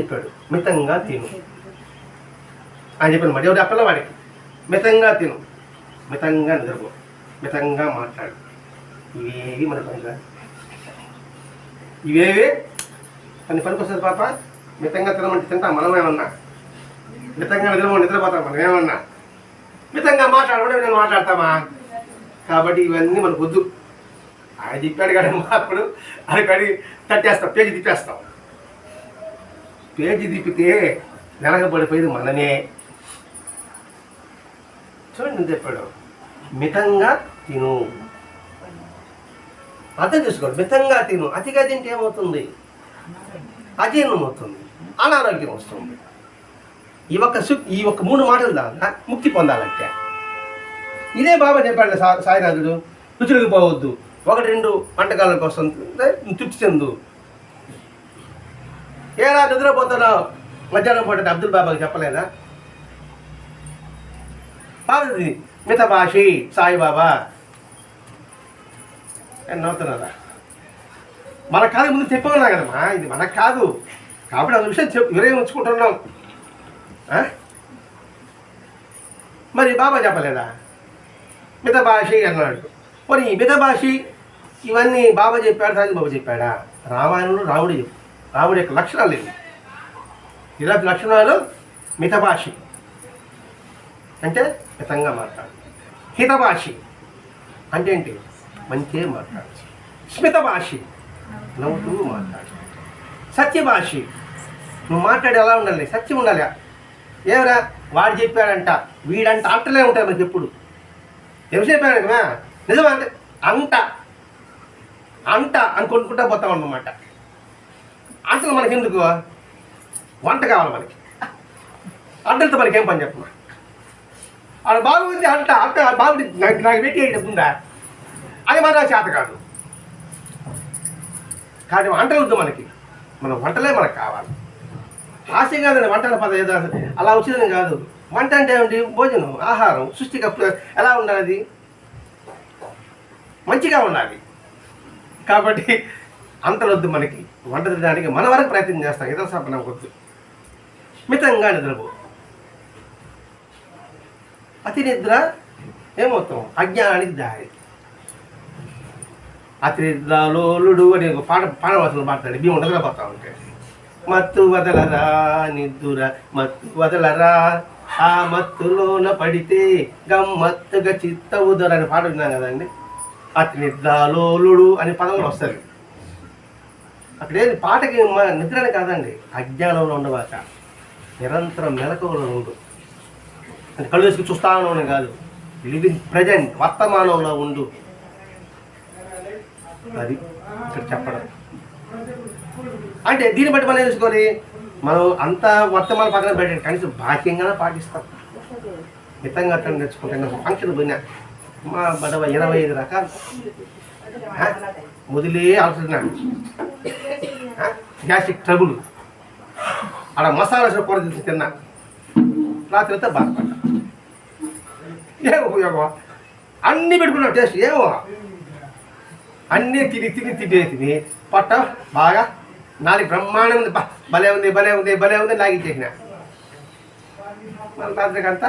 చెప్పాడు. మితంగా తిను. అని చెప్పాను మరి ఎవరు? ఆ వాడికి. మితంగా తిను. మితంగా నిద్రపో. మితంగా మాట్లాడు. ఇవేవి మన పని ఇవేవి? పని పనికి వస్తుంది పాప. మితంగా తినమంటే తింటా మనం ఏమన్నా మితంగా నిద్రపో నిద్రపోతాం మనం ఏమన్నా మితంగా మాట్లాడమంటే నేను మాట్లాడతామా? కాబట్టి ఇవన్నీ మనకు వద్దు. ఆయన తిప్పాడు కానీ అప్పుడు. అది కడిగి తట్టేస్తాం పేజీ తిప్పేస్తాం. పేజీ తిప్పితే వెనకబడిపోయేది మనమే. చూడండి చెప్పాడు? మితంగా తిను. అర్థం చేసుకోండి. మితంగా తిను. అతిగా తింటే ఏమవుతుంది? అజీర్ణం అవుతుంది. అనారోగ్యం వస్తుంది. ఈ ఒక్క సు ఈ ఒక్క మూడు మాటలు దాకా ముక్తి పొందాలంటే. ఇదే బాబా చెప్పాడు సా సాయినాథుడు. రుచులకు పోవద్దు. ఒకటి రెండు వంటకాల కోసం తృప్తి చెందు. ఏరా నిద్రపోతున్నావు? మధ్యాహ్నం పూట అబ్దుల్ బాబాకి చెప్పలేదా? పార్వతి మిత భాషి సాయిబాబా. అని నవ్వుతున్నారా మనకు కాదు ముందు చెప్పమన్నా కదమ్మా? ఇది మనకు కాదు. కాబట్టి అందు విషయం చెప్పు ఇవరే ఉంచుకుంటున్నాం. మరి బాబా చెప్పలేదా? మిత భాషి అన్నాడు. మరి ఈ మిత భాషి ఇవన్నీ బాబా చెప్పాడు సాయి బాబా చెప్పాడా? రామాయణంలో రాముడు చెప్పాడు. రాముడి యొక్క లక్షణాలు ఇవి ఇలాంటి లక్షణాలు మితభాషి అంటే మితంగా మాట్లాడు. హితభాషి అంటే ఏంటి? మంచిగా మాట్లాడు. స్మితభాషి నవ్వుతూ మాట్లాడు. సత్యభాషి నువ్వు మాట్లాడి ఎలా ఉండాలి? సత్యం ఉండాలి. ఏమరా? వాడు చెప్పాడంట వీడంట అంటలే ఉంటాయి మనకి ఎప్పుడు. ఎవరు చెప్పాడు నిజమా అంటే అంట. అంట అని కొనుక్కుంటా పోతాం అన్నమాట. అంటలు మనకి ఎందుకు వంట కావాలి మనకి. అంటలతో మనకి ఏం పని చెప్పమా? ఆడ బాగుంది అంట అంట బాగుంది. నాకు నాకు పెట్టి ఉందా? అది మన చేత కాదు. కానీ వంటలు వద్దు మనకి. మన వంటలే మనకు కావాలి. హాస్యం కాదండి వంటల పద ఏదో అలా వచ్చిందని కాదు. వంట అంటే ఏమిటి భోజనం ఆహారం సృష్టికి ఎలా ఉండాలి? మంచిగా ఉండాలి. కాబట్టి అంతలొద్దు మనకి. వంట తినడానికి మన వరకు ప్రయత్నం చేస్తాం. ఇతర సపన వద్దు మితంగా నిద్రపో. అతి నిద్ర ఏమవుతాం? అజ్ఞానానికి దారి. అతి నిద్రలోలుడు అని ఒక పాట పాడవలసిన పాడతాడు. భీము నిద్రపోతా ఉంటే. మత్తు వదలరా నిద్దుర మత్తు వదలరా. ఆ మత్తులోన పడితే గమ్మత్తుగా చిత్త ఉదర పాట విన్నాం కదండి. అతి నిద్రలోలుడు అనే పదములు వస్తుంది. అక్కడేది? పాటకి మ- నిద్రనే కాదండి. అజ్ఞానంలో ఉండవాక. నిరంతరం మెలకువలో ఉండు. అంటే కళ్ళు వేసుకు చూస్తాను కాదు. లివింగ్ ప్రజెంట్ వర్తమానంలో ఉండు. అది ఇక్కడ చెప్పడం. అంటే దీన్ని బట్టి మనం ఏం మనం అంత వర్తమాన పక్కన పెట్టండి కనీసం బాహ్యంగానే పాటిస్తాం. మితంగా అక్కడ నేర్చుకుంటే నాకు ఫంక్షన్ పోయినా. మా బడవ ఇరవై ఐదు రకాలు. మొదలే ఆలోచిస్తున్నాను గ్యాస్ట్రిక్ ట్రబుల్. అలా మసాలా కూర తీసి తిన్నా. రాత్రి అంతా బాధపడ్డా. ఏం ఉపయోగం అన్నీ పెట్టుకున్నావు టేస్ట్. ఏమో. అన్నీ తిని తిని తిని తిని పట్ట బాగా నాలుగు బ్రహ్మాండం ఉంది. బా భలే ఉంది భలే ఉంది భలే ఉంది లాగించేసిన మన రాత్రికంతా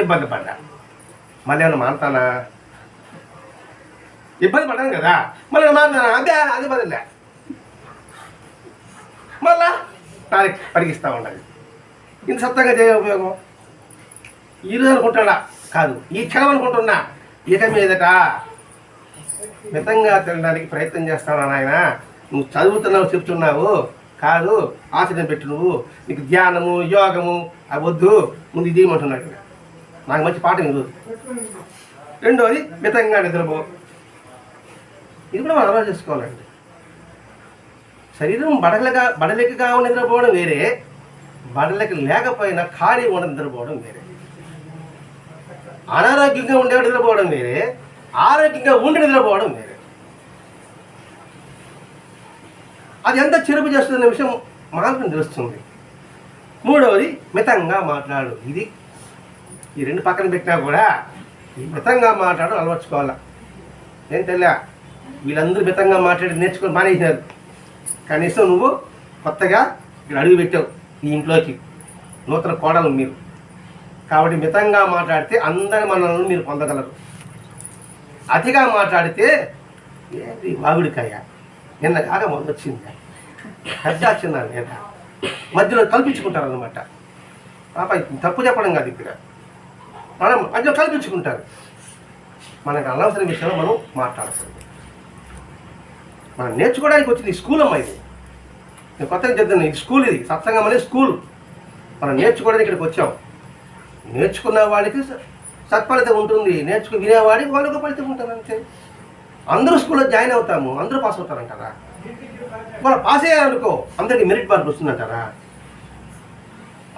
ఇబ్బంది పడ్డా. మళ్ళీ ఏమన్నా మానతానా? ఇబ్బంది పడ్డాను కదా. మళ్ళీ మానతానా అదే అది బదిలే. మళ్ళా నాలుగు పరిగిస్తూ ఉండాలి. ఇంత సత్తగా చేయ ఉపయోగం? ఈరోజు అనుకుంటాడా కాదు. ఈ క్షణం అనుకుంటున్నా. ఇక మీదట మితంగా తినడానికి ప్రయత్నం చేస్తాను నాయన? నువ్వు చదువుతున్నావు చెప్తున్నావు. కాదు ఆచరణ పెట్టు నువ్వు. నీకు ధ్యానము యోగము అవి వద్దు. ముందు ఇది నాకు మంచి పాట ఇది. రెండోది మితంగా నిద్రపో. ఇది కూడా మనం అలవాటు చేసుకోవాలండి. శరీరం బడలగా బడలికగా ఉండి నిద్రపోవడం వేరే బడలిక లేకపోయినా ఖాళీ ఉండి నిద్రపోవడం వేరే. అనారోగ్యంగా ఉండేవాడు నిద్రపోవడం వేరే ఆరోగ్యంగా ఉండి నిద్రపోవడం వేరే. అది ఎంత చెరుపు చేస్తుందనే విషయం మాత్రం తెలుస్తుంది. మూడవది మితంగా మాట్లాడు. ఇది ఈ రెండు పక్కన పెట్టినా కూడా ఈ మితంగా మాట్లాడు అలవర్చుకోవాలా? ఏం తెలియ? వీళ్ళందరూ మితంగా మాట్లాడి నేర్చుకొని మానేసినారు. కనీసం నువ్వు కొత్తగా ఇక్కడ అడుగు పెట్టావు ఈ ఇంట్లోకి. నూతన కోడలు మీరు. కాబట్టి మితంగా మాట్లాడితే అందరి మనల్ని మీరు పొందగలరు. అతిగా మాట్లాడితే ఏంటి వాగుడికాయ నిన్న కాక మొదలొచ్చింది పెద్ద వచ్చిందా మధ్యలో కల్పించుకుంటారు అనమాట పాప తప్పు చెప్పడం కాదు ఇక్కడ. మనం మధ్యలో కల్పించుకుంటారు. మనకు అనవసరం విషయంలో మనం మాట్లాడకూడదు. మనం నేర్చుకోవడానికి వచ్చింది స్కూల్ అమ్మా ఇది. నేను కొత్తగా చెప్తాను ఇది స్కూల్ ఇది సత్సంగం అనేది స్కూల్. మనం నేర్చుకోవడానికి ఇక్కడికి వచ్చాం. నేర్చుకున్న వాడికి స- సత్ఫలితం ఉంటుంది. నేర్చుకు వినేవాడికి వాళ్ళకి ఫలితం ఉంటుంది అంతే. అందరూ స్కూల్లో జాయిన్ అవుతాము అందరూ పాస్ అవుతారంటారా? వాళ్ళు పాస్ అయ్యారనుకో అందరికి మెరిట్ మార్క్ వస్తుందంటారా?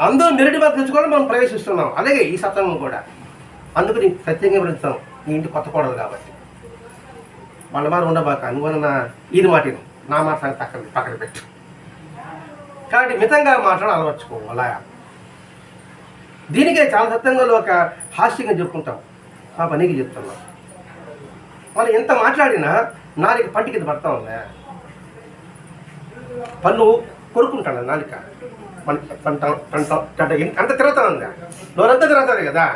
అందరూ మెరిట్ మార్క్ తెచ్చుకోవడం మనం ప్రవేశిస్తున్నాం. అలాగే ఈ సత్సంగం కూడా. అందుకు నీకు ప్రత్యేకంగా పెడతాం నీ ఇంటి కొత్త కోడలు కాబట్టి. వాళ్ళ మాట ఉండబాక నువ్వన్న ఇది మాట నా మాట పక్కన పక్కన పెట్టు. కాబట్టి మితంగా మాట్లాడ అలవర్చుకో అలా. దీనికే చాలా సత్యంగా ఒక హాస్యంగా చెప్పుకుంటాం. ఆ పనికి చెప్తున్నాం. మనం ఎంత మాట్లాడినా నాలుగు పంట కింద పడతా ఉందా? పన్ను కొరుకుంటాడు నాలుక? పంట పంట అంత తిరుగుతా ఉందా? నోరంతా తిరుగుతుంది కదా.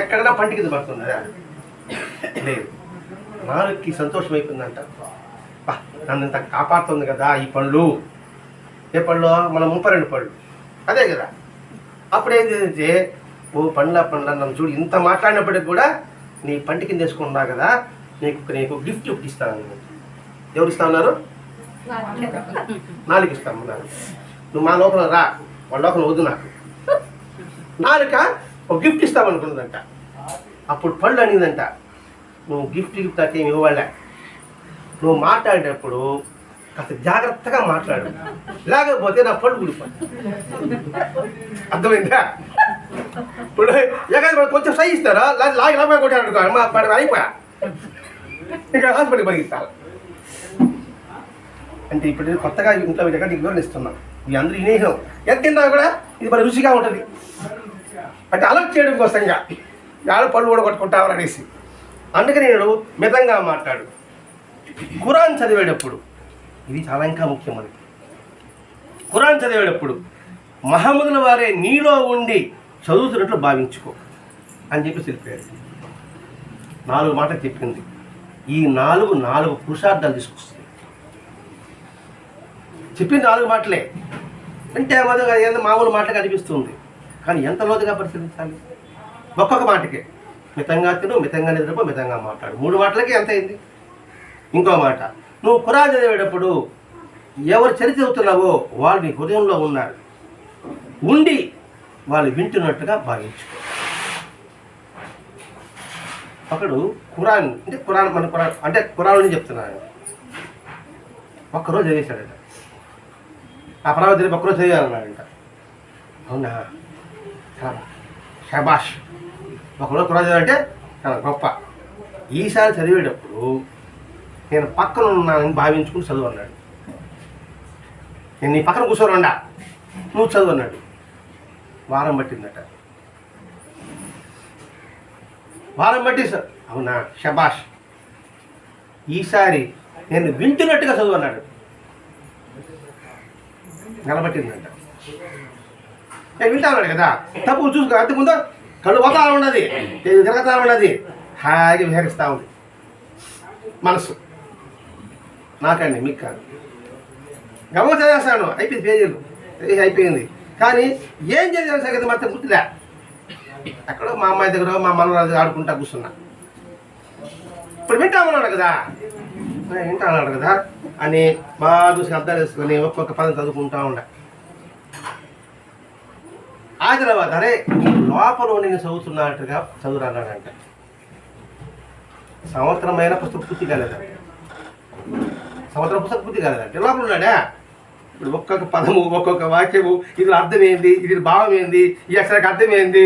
ఎక్కడైనా పంట కింద పడుతుందా? లేదు. నాలుగుకి సంతోషం అయిపోయిందంట బా నన్ను ఇంత కాపాడుతుంది కదా ఈ పండ్లు ఏ పండ్లు మన ముప్పై రెండు పళ్ళు అదే కదా. అప్పుడు ఏం ఓ పండ్ల పండ్ల నన్ను చూడు ఇంత మాట్లాడినప్పటికి కూడా నీ పంట కింద వేసుకున్నా కదా. నీకు నీకు గిఫ్ట్ ఒకటి ఇస్తాను. ఎవరు ఇస్తా ఉన్నారు? నాలుగు ఇస్తాం అన్నారు. నువ్వు మా లోపల రా. వాళ్ళ లోపల వద్దు నాకు. నాలుక ఒక గిఫ్ట్ ఇస్తామనుకున్నదంట. అప్పుడు పళ్ళు అనిందంట. నువ్వు గిఫ్ట్ గిఫ్ట్ నాకేమి ఇవ్వలే నువ్వు మాట్లాడేటప్పుడు కాస్త జాగ్రత్తగా మాట్లాడు. లేకపోతే నా పళ్ళు ఊడిపోతాయి. అర్థమైందా? ఇప్పుడు ఎక్కడ కొంచెం సై ఇస్తారా? లాగి లాగి లాగా కొట్టాడు మా పడి అయిపోయా? ఇక్కడ హాస్పిటల్ పరిగెత్తాలి. అంటే ఇప్పుడు కొత్తగా ఇంట్లో దగ్గర నీకు వివరణ ఇస్తున్నాం. మీ అందరూ వినేసాం ఎంత తిన్నా కూడా ఇది మరి రుచిగా ఉంటుంది. అంటే అలర్ట్ చేయడం కోసంగా. ఆడ పళ్ళు కూడా కొట్టుకుంటావు అనేసి. అందుకని నేను మితంగా మాట్లాడు. ఖురాన్ చదివేటప్పుడు ఇది చాలా ఇంకా ముఖ్యం మనకి ఖురాన్ చదివేటప్పుడు మహమ్మదుల వారే నీలో ఉండి చదువుతున్నట్లు భావించుకో అని చెప్పి తెలిపాడు నాలుగు మాటలు చెప్పింది. ఈ నాలుగు నాలుగు పురుషార్థాలు తీసుకొస్తుంది చెప్పిన నాలుగు మాటలే. అంటే మొదలుగా మామూలు మాటగా అనిపిస్తుంది కానీ ఎంత లోతుగా పరిశీలించాలి? ఒక్కొక్క మాటకే. మితంగా తిను మితంగా నిద్రపో మితంగా మాట్లాడు. మూడు మాటలకి ఎంత అయింది? ఇంకో మాట. నువ్వు ఖురాన్ చదివేటప్పుడు ఎవరు చరిత్ర చదువుతున్నావో వాళ్ళు నీ హృదయంలో ఉన్నారు. ఉండి వాళ్ళు వింటున్నట్టుగా భావించుకో. ఒకడు ఖురాన్ అంటే ఖురాన్ మన ఖురాన్ అంటే ఖురాన్ అని చెప్తున్నాను ఒక్కరోజు చదివేశాడట. ఆ పర్వతం ఒక్కరోజు చదివాలన్నాడంట అవునా? చాలా. షబాష్. ఒకరోజు ఖురాన్ అంటే చాలా గొప్ప. ఈసారి చదివేటప్పుడు నేను పక్కన ఉన్నానని భావించుకుని చదువు అన్నాడు నేను నీ పక్కన కూర్చోనుండా నువ్వు చదువు అన్నాడు వారం పట్టిందట. వారం బట్టి సార్. అవునా? షబాష్ ఈసారి నేను వింటున్నట్టుగా చదువు అన్నాడు నిలబట్టిందంట నేను వింటా అన్నాడు కదా. తప్పు చూసుకో. అంతకుముందు కళ్ళు పోతా ఉన్నది. తిరగతా ఉన్నది. హాయిగా విహరిస్తూ ఉంది. మనసు. నాకండి మీకు కాదు. గమనం చదివేస్తాను. అయిపోయింది పేజీలు. అయిపోయింది. కానీ ఏం చదివాను సంగతి మాత్రం గుర్తులే. ఎక్కడో మా అమ్మాయి దగ్గర మా మనవరాలు ఆడుకుంటా కూర్చున్నా. ఇప్పుడు వింటామన్నాడు కదా? వింటామన్నాడు వింటా అన్నాడు కదా? అని బాగా చూసి అర్థం చేసుకొని ఒక్కొక్క పదం చదువుకుంటా ఉండ. ఆ తర్వాత అరే లోపల నేను చదువుతున్నట్టుగా చదువురాన్నాడంట సంవత్సరమైన పుస్తకం పూర్తి కాలేదా సంవత్సరం పుస్తకం పూర్తి కాలేదంటే. లోపల ఉన్నాడా ఇప్పుడు ఒక్కొక్క పదము ఒక్కొక్క వాక్యము ఇది అర్థం ఏంది ఇది భావం ఏంది ఈ అక్షరానికి అర్థం ఏంది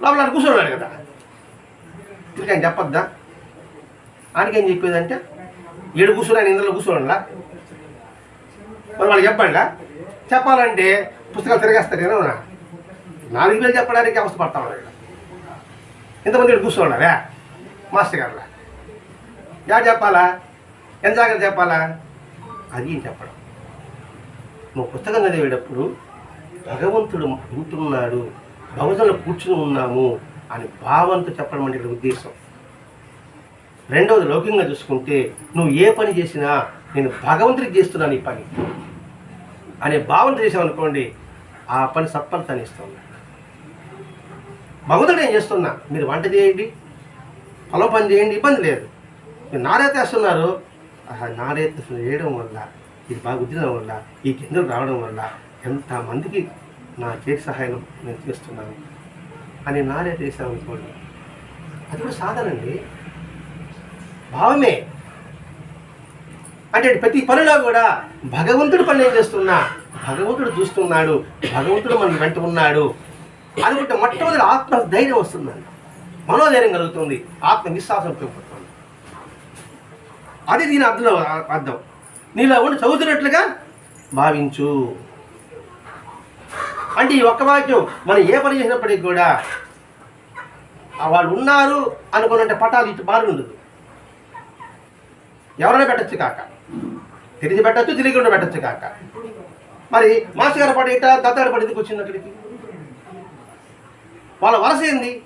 లోపల ఆడు కూర్చున్నాడు కదా. ఇంకా ఆయన చెప్పొద్దా? ఆయనకేం చెప్పేదంటే? ఏడు కూర్చున్నాను ఇందులో కూర్చోడా మరి వాళ్ళు చెప్పండి? చెప్పాలంటే పుస్తకాలు తిరగేస్తారు కదా నాలుగు వేలు చెప్పడానికి అవస్థ పడతా ఉన్నాడు ఇంతమంది ఇక్కడ కూర్చోన్నారా మాస్టర్ గారు. యా చెప్పాలా? ఎంత జాగ్రత్త చెప్పాలా? అది చెప్పడం? నువ్వు పుస్తకం చదివేటప్పుడు భగవంతుడు వింటున్నాడు భగవంతుడు కూర్చుని ఉన్నాము అని భావంతో చెప్పడం అంటే ఇక్కడ ఉద్దేశం. రెండవది లౌకికంగా చూసుకుంటే నువ్వు ఏ పని చేసినా నేను భగవంతుడికి చేస్తున్నాను ఈ పని. అనే భావన చేసామనుకోండి ఆ పని సత్ఫలితాన్ని ఇస్తుంది. భగవంతుడు ఏం చేస్తున్నా? మీరు వంట చేయండి. పొలం పని చేయండి. ఇబ్బంది లేదు. మీరు నారేతేస్తున్నారు. నారేత చేయడం వల్ల ఇది బాగా ఉద్దడం వల్ల ఈ కిందలు రావడం వల్ల ఎంతమందికి నా చేతి సహాయం నేను చేస్తున్నాను అని నారేత వేసామనుకోండి అది కూడా సాధనండి భావమే. అంటే ప్రతి పనిలో కూడా భగవంతుడు పని ఏం చేస్తున్నా? భగవంతుడు చూస్తున్నాడు. భగవంతుడు మన వెంట ఉన్నాడు. అనుకుంటే మొట్టమొదటి ఆత్మ ధైర్యం వస్తుందండి. మనోధైర్యం కలుగుతుంది. ఆత్మవిశ్వాసం పెరుగుతుంది అది దీని అర్థంలో అర్థం. నీలో ఉండి చదువుతున్నట్లుగా భావించు. అంటే ఈ ఒక్క వాక్యం మనం ఏ పని చేసినప్పటికీ కూడా వాళ్ళు ఉన్నారు అనుకున్నంటే పటాలు ఇటు బారు ఉండదు. ఎవరైనా పెట్టచ్చు కాక. తిరిగి పెట్టచ్చు తిరిగి ఉండి పెట్టచ్చు కాక. మరి మాస్టర్ గారు పడి ఇట్లా దత్తగారు పడి ఎందుకు వచ్చింది అక్కడికి? వాళ్ళ వలస ఏంది?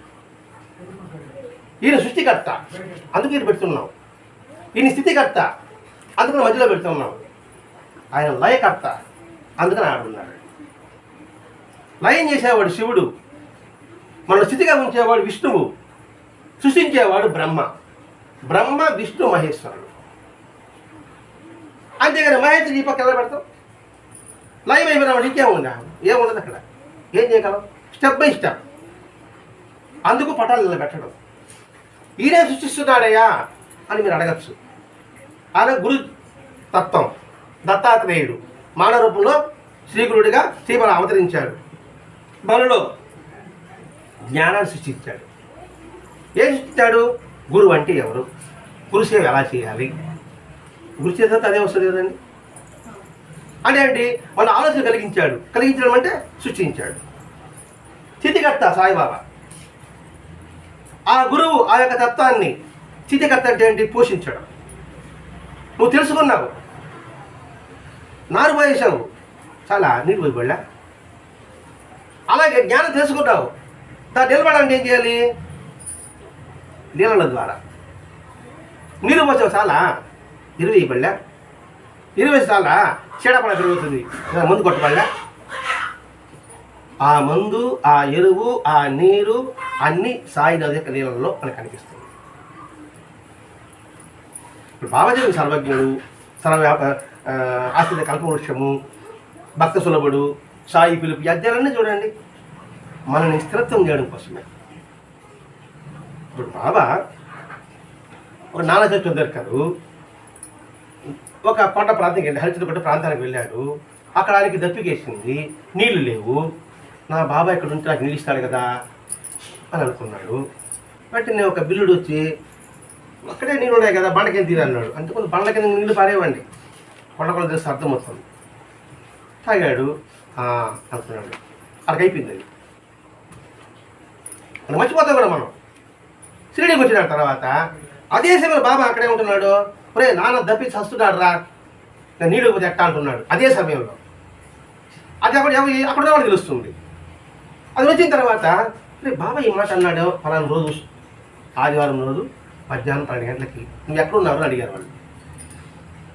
ఈయన సృష్టికర్త. అందుకు ఈయన పెడుతున్నాం. ఈయన స్థితికర్త. అందుకని మధ్యలో పెడుతున్నాం ఆయన లయకర్త. అందుకని ఆడున్నాడు లయం చేసేవాడు శివుడు. మన స్థితిగా ఉంచేవాడు విష్ణువు. సృష్టించేవాడు బ్రహ్మ. బ్రహ్మ విష్ణు మహేశ్వరుడు. అంతేగాని మహేశ్వరి ఈ పక్క ఎలా పెడతాం? లైవ్ అయిపోయిన ఇంకేముందా? ఏముండదు అక్కడ. ఏం చేయగలం? Step by step. అందుకు పటాలు ఇలా పెట్టడం. ఈయనే సృష్టిస్తున్నాడయ్యా అని మీరు అడగచ్చు. ఆయన గురు తత్వం దత్తాత్రేయుడు మానవ రూపంలో శ్రీగురుడిగా శ్రీమల అవతరించాడు. మనలో జ్ఞానాన్ని సృష్టించాడు. ఏం సృష్టించాడు? గురువు అంటే ఎవరు? గురుసేవ ఎలా చేయాలి? గురు చేసేది అదే వస్తుంది కదండి. అంటే వాళ్ళ ఆలోచన కలిగించాడు. కలిగించడం అంటే సృష్టించాడు. స్థితికర్త సాయిబాబా. ఆ గురువు ఆ యొక్క తత్వాన్ని స్థితికర్త అంటే ఏంటి? పోషించడం. నువ్వు తెలుసుకున్నావు. నారు పోయేసావు చాలా నీరు పోయిబళ్ళా అలాగే జ్ఞానం తెలుసుకున్నావు. దాన్ని నిలబడాలంటే ఏం చేయాలి? నీళ్ళ ద్వారా. నీరు పోసావు చాలా ఇరవై పళ్ళా ఇరవై చాలా చీడపడ పెరుగుతుంది. ముందు మందు ఆ మందు ఆ ఎరువు ఆ నీరు అన్ని సాయి నది యొక్క నీళ్ళలో మనకు కనిపిస్తుంది. ఇప్పుడు బాబాజీ సర్వజ్ఞుడు సర్వ ఆ, ఆశ్రిత కల్పవృక్షము భక్త సులభుడు సాయి పిలుపు ఈ అధ్యాయాలన్నీ చూడండి. మనల్ని స్థిరత్వం చేయడం కోసమే. ఇప్పుడు బాబా ఒక నానా దొరికారు ఒక కొండ ప్రాంతానికి వెళ్ళి హరిచంద్ర ప్రాంతానికి వెళ్ళాడు. అక్కడ ఆయనకి దప్పికేసింది. నీళ్ళు లేవు. నా బాబాయ్ ఇక్కడ ఉంటే నాకు నీళ్ళు కదా అని అనుకున్నాడు. బట్ నేను ఒక బిల్లుడు వచ్చి అక్కడే నీళ్ళు ఉన్నాయి కదా బండకేం తీరు అన్నాడు. అంటే కొంచెం బండ కింద నీళ్ళు పారేవండి. కొండ కొండ తెలిసి అర్థం తాగాడు. అనుకున్నాడు. అక్కడికి అయిపోయింది అది. మర్చిపోతాం కూడా మనం. షిరిడీకి వచ్చిన తర్వాత అదే సమయంలో బాబా అక్కడే ఉంటున్నాడు. ఒరే నాన్న దప్పి చస్తున్నాడు రా నేను నీళ్ళు పోతే ఎట్టా? అంటున్నాడు. అదే సమయంలో. అది అక్కడ ఎవరు అక్కడ వాళ్ళు తెలుస్తుంది? అది వచ్చిన తర్వాత రే బాబా ఈ మాట అన్నాడు ఫలానా రోజు ఆదివారం రోజు మధ్యాహ్నం పన్నెండు గంటలకి. నువ్వు ఎక్కడున్నారు అడిగారు వాళ్ళు.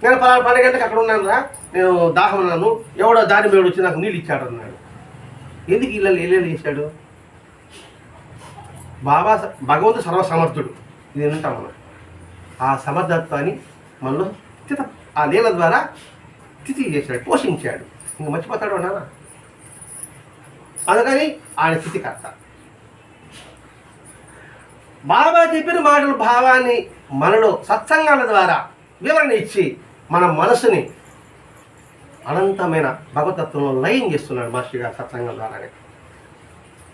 నేను పలానా పన్నెండు గంటలకు అక్కడ ఉన్నాను రా నేను దాహం ఉన్నాను. ఎవడో దారి మేడు వచ్చి నాకు నీళ్ళు ఇచ్చాడు అన్నాడు. ఎందుకు ఇళ్ళని ఏలేలు చేశాడు? బాబా స- భగవంతుడు సర్వసమర్థుడు. ఇది వింటాం మనం ఆ సమర్థత్వాన్ని మనలో స్థిత ఆ నీళ్ళ ద్వారా స్థితి చేశాడు పోషించాడు. ఇంక మర్చిపోతాడు అన్నారా అందుకని ఆయన స్థితికర్త. బాబా చెప్పిన మాటల భావాన్ని మనలో సత్సంగాల ద్వారా వివరణ ఇచ్చి మన మనసుని అనంతమైన భగవతత్వంలో లయం చేస్తున్నాడు మాస్టర్ గారు సత్సంగం ద్వారానే.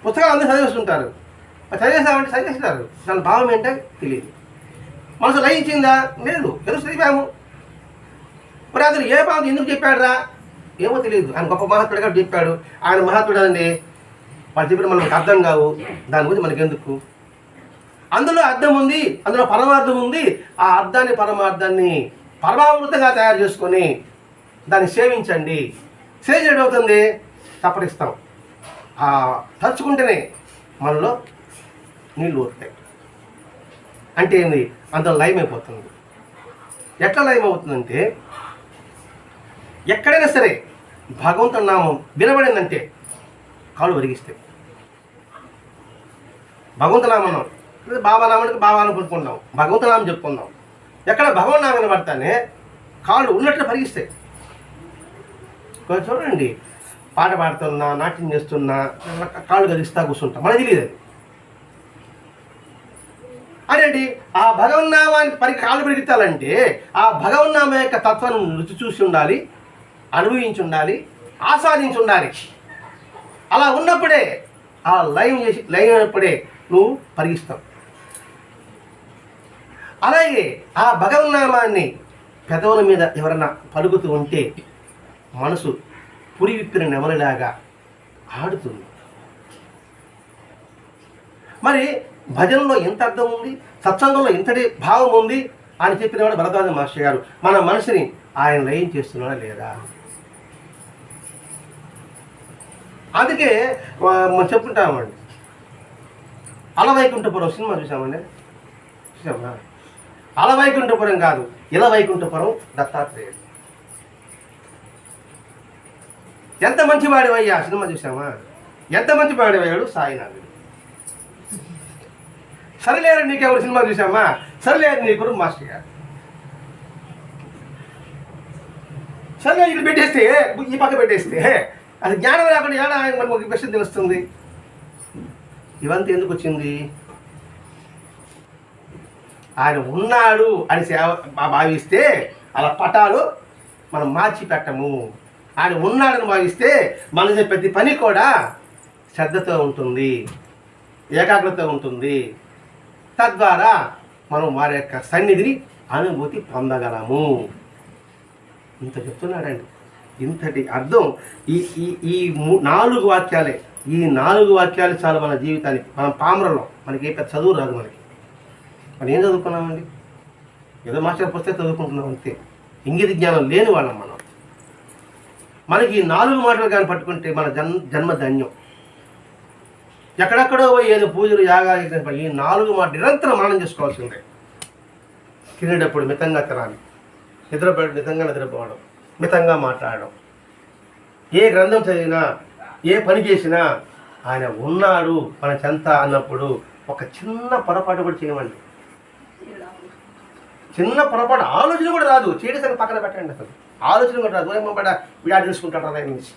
పుస్తకాలు అందరూ చదివేస్తుంటారు. అది చదివేసామంటే చదివేస్తారు. దాని భావం ఏంటో తెలియదు. మనసు లయించిందా? లేదు. తెలుసు చదివాము మరి అతను ఏ భావం ఎందుకు చెప్పాడురా? ఏమో తెలియదు ఆయన గొప్ప మహాత్ముడుగా చెప్పాడు ఆయన మహాత్ముడు అండి వాళ్ళు చెప్పిన మనకు అర్థం కావు. దాని గురించి మనకెందుకు? అందులో అర్థం ఉంది అందులో పరమార్థం ఉంది. ఆ అర్థాన్ని పరమార్థాన్ని పరమావృతంగా తయారు చేసుకొని దాన్ని సేవించండి. స్టేజ్ అవుతుంది? తప్పటిస్తాం ఆ తలుచుకుంటేనే మనలో నీళ్ళు ఊరుతాయి అంటే ఏంది? అందులో లైమ్ అయిపోతుంది. ఎట్లా లయం అవుతుందంటే ఎక్కడైనా సరే భగవంతుని నామం వినబడిందంటే కాళ్ళు వరిగిస్తాయి. భగవంతు నామం లేదా బాబా నామానికి బాబా అనుకుంటున్నాం భగవంతు నామం చెప్పుకుందాం. ఎక్కడ భగవన్ నామం వినబడతానే కాళ్ళు ఉన్నట్లు పరిగిస్తాయి. కొంచెం చూడండి. పాట పాడుతున్నా నాట్యం చేస్తున్నా కాళ్ళు కలిగిస్తా కూర్చుంటాం. మనకు తెలియదు అదేంటి? ఆ భగవన్నామానికి పరి కాళ్ళు పెరిగితాలంటే ఆ భగవన్నామ యొక్క తత్వాన్ని రుచి చూసి ఉండాలి. అనుభవించి ఉండాలి ఆస్వాదించి ఉండాలి అలా ఉన్నప్పుడే ఆ లైవ్ చేసి లైవ్ అయినప్పుడే నువ్వు పరిగిస్తావు అలాగే ఆ భగవన్నామాన్ని పెదవుల మీద ఎవరన్నా పలుకుతూ ఉంటే మనసు పురి విప్పిన నెమలిలాగా ఆడుతుంది. మరి భజనలో ఎంత అర్థం ఉంది? సత్సంగంలో ఇంతటి భావం ఉంది? అని చెప్పినవాడు భరద్వాజ మాస్టర్ గారు మన మనసుని ఆయన లయం చేస్తున్నాడా లేదా? అందుకే మనం చెప్పుకుంటామండి. అలవైకుంఠపురం సినిమా చూసామండి? చూసామా? అలవైకుంఠపురం కాదు ఇల వైకుంఠపురం దత్తాత్రేయుడు. ఎంత మంచి వాడివయ్యా సినిమా చూసామా? ఎంత మంచి వాడివయ్యాడు సాయినాథుడు. సరిలేరు నీకెవరు సినిమా చూసామా? సరిలేరు నీకు మాస్టర్ గారు. సరే ఇక్కడ పెట్టేస్తే ఈ పక్క పెట్టేస్తే అది జ్ఞానం లేకుండా ఏడా ఆయన మనకు ఒక విషయం తెలుస్తుంది? ఇవంతా ఎందుకు వచ్చింది? ఆయన ఉన్నాడు అని సేవ భావిస్తే అలా పటాలు మనం మార్చి పెట్టము ఆయన ఉన్నాడని భావిస్తే మన ప్రతి పని కూడా శ్రద్ధతో ఉంటుంది ఏకాగ్రత ఉంటుంది. తద్వారా మనం వారి యొక్క సన్నిధిని అనుభూతి పొందగలము. ఇంత చెప్తున్నాడండి. ఇంతటి అర్థం ఈ ఈ ఈ నాలుగు వాక్యాలే. ఈ నాలుగు వాక్యాలు చాలు మన జీవితానికి మనం పామరలో మనకి ఏ పెద్ద చదువు రాదు మనకి. మనం ఏం చదువుకున్నామండి? ఏదో మాస్టర్ పుస్తకం చదువుకుంటున్నాం అంతే. ఇంగిత జ్ఞానం లేని వాళ్ళం మనం. మనకి ఈ నాలుగు మాటలు కానీ పట్టుకుంటే మన జన్ జన్మ ధన్యం. ఎక్కడెక్కడో ఏదో పూజలు యాగాలు ఈ నాలుగు మాట నిరంతరం మనం చేసుకోవాల్సిందే. తినేటప్పుడు మితంగా తినాలి. నిద్రపోయడం మితంగా నిద్రపోవడం. మితంగా మాట్లాడడం. ఏ గ్రంథం చదివినా ఏ పని చేసినా ఆయన ఉన్నాడు మన చెంత అన్నప్పుడు ఒక చిన్న పొరపాటు కూడా చేయమండి. చిన్న పొరపాటు ఆలోచన కూడా రాదు. చేయడం పక్కన పెట్టండి అసలు. ఆలోచన కూడా రాదు. ఏమో విడా చూసుకుంటాడు ఆయన నుంచి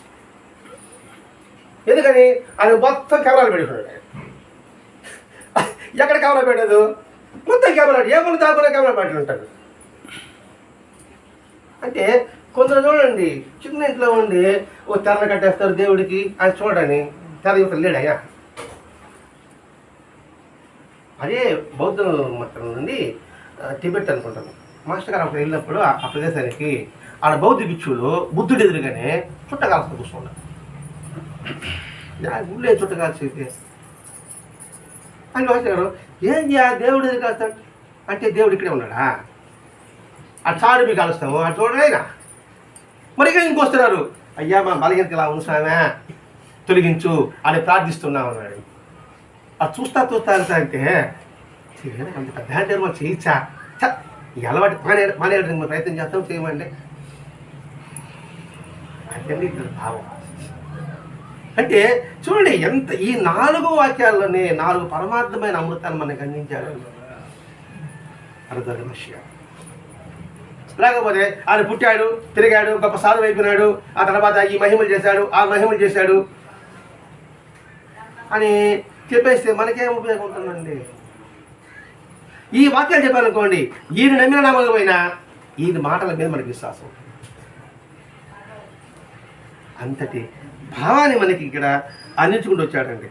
ఎందుకని? ఆయన మొత్తం కెమెరాలు పెట్టుకున్నాడు ఎక్కడ కెమెరా పెట్టదు? మొత్తం కెమెరా ఏ పని తాకుండా కెమెరా పెట్టి ఉంటాడు అంటే కొందరు చూడండి చిన్న ఇంట్లో ఉండి ఓ తెర కట్టేస్తారు దేవుడికి ఆయన చూడని తెర యువత లేడయ్యా అదే బౌద్ధ మతం నుండి టిబెట్ అనుకుంటాను. మాస్టర్ గారు అక్కడ వెళ్ళినప్పుడు ఆ ప్రదేశానికి ఆడ బౌద్ధ భిక్షువులు బుద్ధుడు ఎదురుగానే చుట్టకాల్సిన కూర్చున్నారు. యా, ఊళ్ళో చుట్టకాల్సి అని మాస్టర్ గారు ఏంటి ఆ దేవుడు ఎదురు కాస్తాడు అంటే దేవుడు ఇక్కడే ఉన్నాడా? ఆ చారు మీకు కలుస్తాము ఆ చూడలేనా మరి ఇక ఇంకొస్తున్నారు అయ్యా మా బలహీనత ఇలా ఉంచానా తొలగించు అని ప్రార్థిస్తున్నాం అన్నాడు. అది చూస్తా చూస్తా వెళ్తా అంటే అంత పెద్ద అంటే మనం చేయించా ఈ అలవాటు మానే మానేయడానికి మనం ప్రయత్నం చేస్తాం చేయమండి అంటే ఇద్దరు భావం. అంటే చూడండి ఎంత ఈ నాలుగు వాక్యాల్లోనే నాలుగు పరమార్థమైన అమృతాన్ని మనకు అందించాడు. అర్థ విషయం లేకపోతే ఆయన పుట్టాడు తిరిగాడు గొప్ప సాధు అయిపోయినాడు ఆ తర్వాత ఈ మహిమలు చేశాడు ఆ మహిమలు చేశాడు అని చెప్పేస్తే మనకేం ఉపయోగం ఉంటుందండి ఈ వాక్యాలు చెప్పాలనుకోండి ఈయన నమ్మిన నమ్మకమైనా ఈయన మాటల మీద మనకి విశ్వాసం. అంతటి భావాన్ని మనకి ఇక్కడ అందించుకుంటూ వచ్చాడండి.